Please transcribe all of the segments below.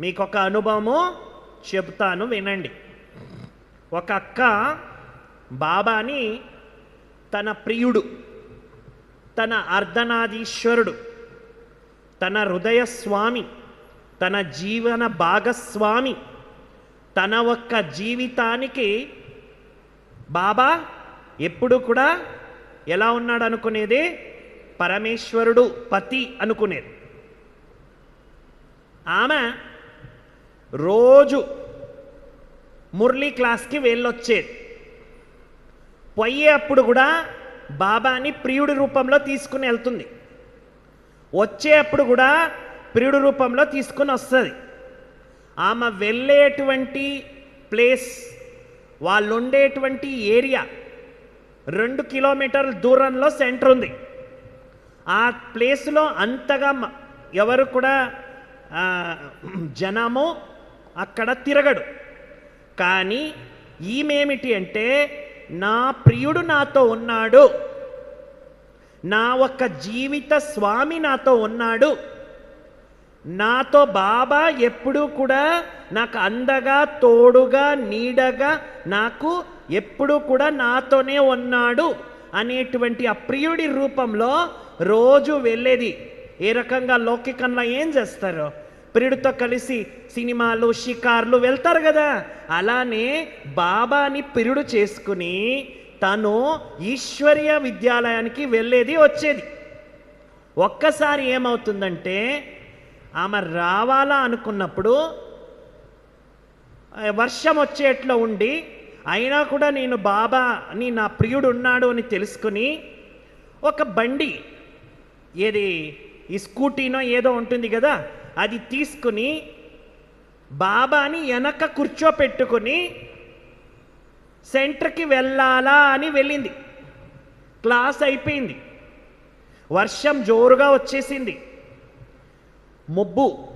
మీకు ఒక అనుభవము చెప్తాను వినండి. ఒక అక్క బాబాని తన ప్రియుడు తన అర్ధనాదీశ్వరుడు తన హృదయ స్వామి తన జీవన భాగస్వామి తన ఒక్క జీవితానికి బాబా ఎప్పుడు కూడా ఎలా ఉన్నాడు అనుకునేది? పరమేశ్వరుడు పతి అనుకునేది. ఆమె రోజు మురళీ క్లాస్కి వెళ్ళొచ్చేది. పోయే అప్పుడు కూడా బాబాని ప్రియుడి రూపంలో తీసుకుని వెళ్తుంది. వచ్చేప్పుడు కూడా ప్రియుడి రూపంలో తీసుకుని వస్తుంది. ఆమె వెళ్ళేటువంటి ప్లేస్ వాళ్ళు ఉండేటువంటి ఏరియా రెండు కిలోమీటర్ల దూరంలో సెంటర్ ఉంది. ఆ ప్లేస్లో అంతగా ఎవరు కూడా జనము అక్కడ తిరగడు. కానీ ఈమెమిటి అంటే నా ప్రియుడు నాతో ఉన్నాడు. నా ఒక్క జీవిత స్వామి నాతో ఉన్నాడు. నాతో బాబా ఎప్పుడూ కూడా నాకు అందగా తోడుగా నీడగా నాకు ఎప్పుడూ కూడా నాతోనే ఉన్నాడు అనేటువంటి ఆ ప్రియుడి రూపంలో రోజు వెళ్ళేది. ఏ రకంగా లౌకికంలో ఏం చేస్తారు? ప్రియుడితో కలిసి సినిమాలు షికార్లు వెళ్తారు కదా. అలానే బాబాని ప్రియుడు చేసుకుని తను ఈశ్వర్య విద్యాలయానికి వెళ్ళేది వచ్చేది. ఒక్కసారి ఏమవుతుందంటే ఆమె రావాలా అనుకున్నప్పుడు వర్షం వచ్చేట్లో ఉండి అయినా కూడా నేను బాబా అని నా ప్రియుడు ఉన్నాడు అని తెలుసుకుని ఒక బండి ఏది ఈ స్కూటీనో ఏదో ఉంటుంది కదా అది తీసుకుని బాబాని వెనక కూర్చోపెట్టుకుని సెంటర్కి వెళ్ళాలా అని వెళ్ళింది. క్లాస్ అయిపోయింది. వర్షం జోరుగా వచ్చేసింది. మొబ్బు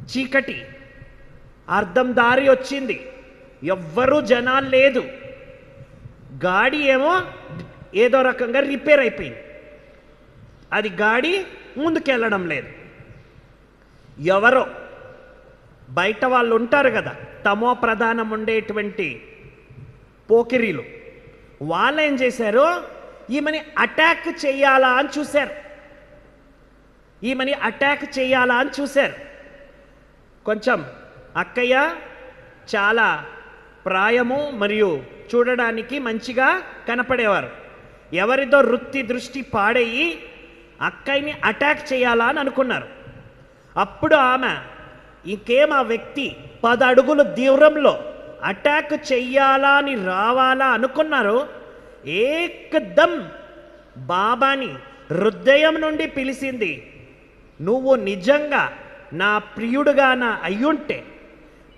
చీకటి అర్థం దారి వచ్చింది. ఎవ్వరూ జనాలు లేదు. గాడి ఏమో ఏదో రకంగా రిపేర్ అయిపోయింది. అది గాడి ముందుకెళ్ళడం లేదు. ఎవరో? బయట వాళ్ళు ఉంటారు కదా తమో ప్రధానం ఉండేటువంటి పోకిరీలు. వాళ్ళు ఏం చేశారు? ఈమెని అటాక్ చేయాలా అని చూశారు. ఈమెని అటాక్ చేయాలా అని చూశారు. కొంచెం అక్కయ్య చాలా ప్రాయము మరియు చూడడానికి మంచిగా కనపడేవారు. ఎవరిదో వృత్తి దృష్టి పాడేయి అక్కయ్యని అటాక్ చేయాలా అని అనుకున్నారు. అప్పుడు ఆమె ఇంకేం ఆ వ్యక్తి పది దీవ్రంలో దూరంలో అటాక్ చెయ్యాలా అని రావాలా అనుకున్నారు ఏకదం బాబాని హృదయం నుండి పిలిచింది నువ్వు నిజంగా నా ప్రియుడుగా నా అయ్యుంటే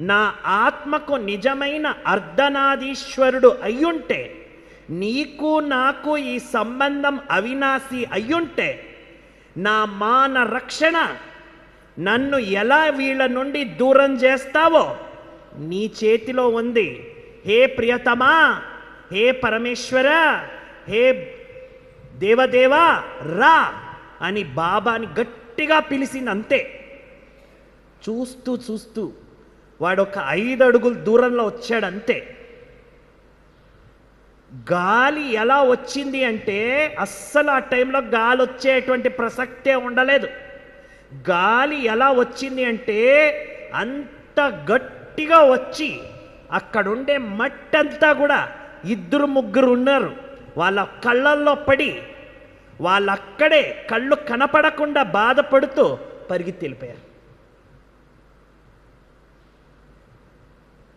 నా ఆత్మకు నిజమైన అర్ధనాదీశ్వరుడు అయ్యుంటే నీకు నాకు ఈ సంబంధం అవినాశి అయ్యుంటే నా మాన రక్షణ నన్ను ఎలా వీళ్ళ నుండి దూరం చేస్తావో నీ చేతిలో ఉంది. హే ప్రియతమా హే పరమేశ్వర హే దేవదేవా రా అని బాబాని గట్టిగా పిలిచింది అంతే చూస్తూ చూస్తూ వాడు ఒక ఐదు అడుగులు దూరంలో వచ్చాడంతే. గాలి ఎలా వచ్చింది అంటే అస్సలు ఆ టైంలో గాలి వచ్చేటువంటి ప్రసక్తే ఉండలేదు. గాలి ఎలా వచ్చింది అంటే అంత గట్టిగా వచ్చి అక్కడుండే మట్టంతా కూడా ఇద్దరు ముగ్గురు ఉన్నారు. వాళ్ళ కళ్ళల్లో పడి వాళ్ళక్కడే కళ్ళు కనపడకుండా బాధపడుతూ పరిగి తెలిపారు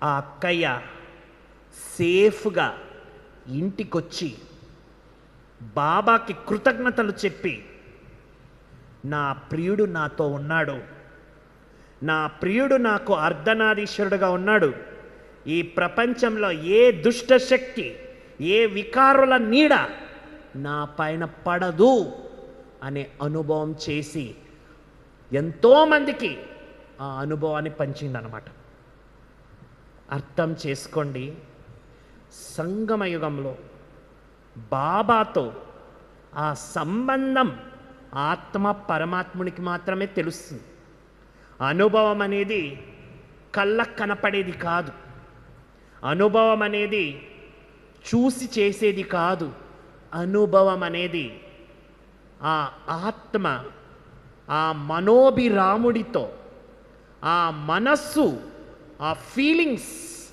ఆ అక్కయ్య సేఫ్గా ఇంటికొచ్చి బాబాకి కృతజ్ఞతలు చెప్పి నా ప్రియుడు నాతో ఉన్నాడు. నా ప్రియుడు నాకు అర్ధనారీశ్వరుడుగా ఉన్నాడు. ఈ ప్రపంచంలో ఏ దుష్ట శక్తి ఏ వికారుల నీడ నా పైన పడదు అనే అనుభవం చేసి ఎంతోమందికి ఆ అనుభవాన్ని పంచిందనమాట అర్థం చేసుకోండి. సంగమయుగంలో బాబాతో ఆ సంబంధం ఆత్మ పరమాత్మునికి మాత్రమే తెలుస్తుంది. అనుభవం అనేది కళ్ళకు కనపడేది కాదు. అనుభవం అనేది చూసి చేసేది కాదు. అనుభవం అనేది ఆ ఆత్మ ఆ మనోభిరాముడితో ఆ మనస్సు ఆ ఫీలింగ్స్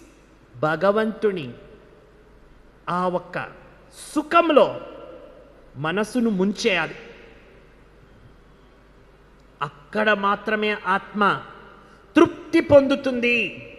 భగవంతుని ఆ ఒక్క సుఖంలో మనసును ముంచేయాలి. అక్కడ మాత్రమే ఆత్మ తృప్తి పొందుతుంది.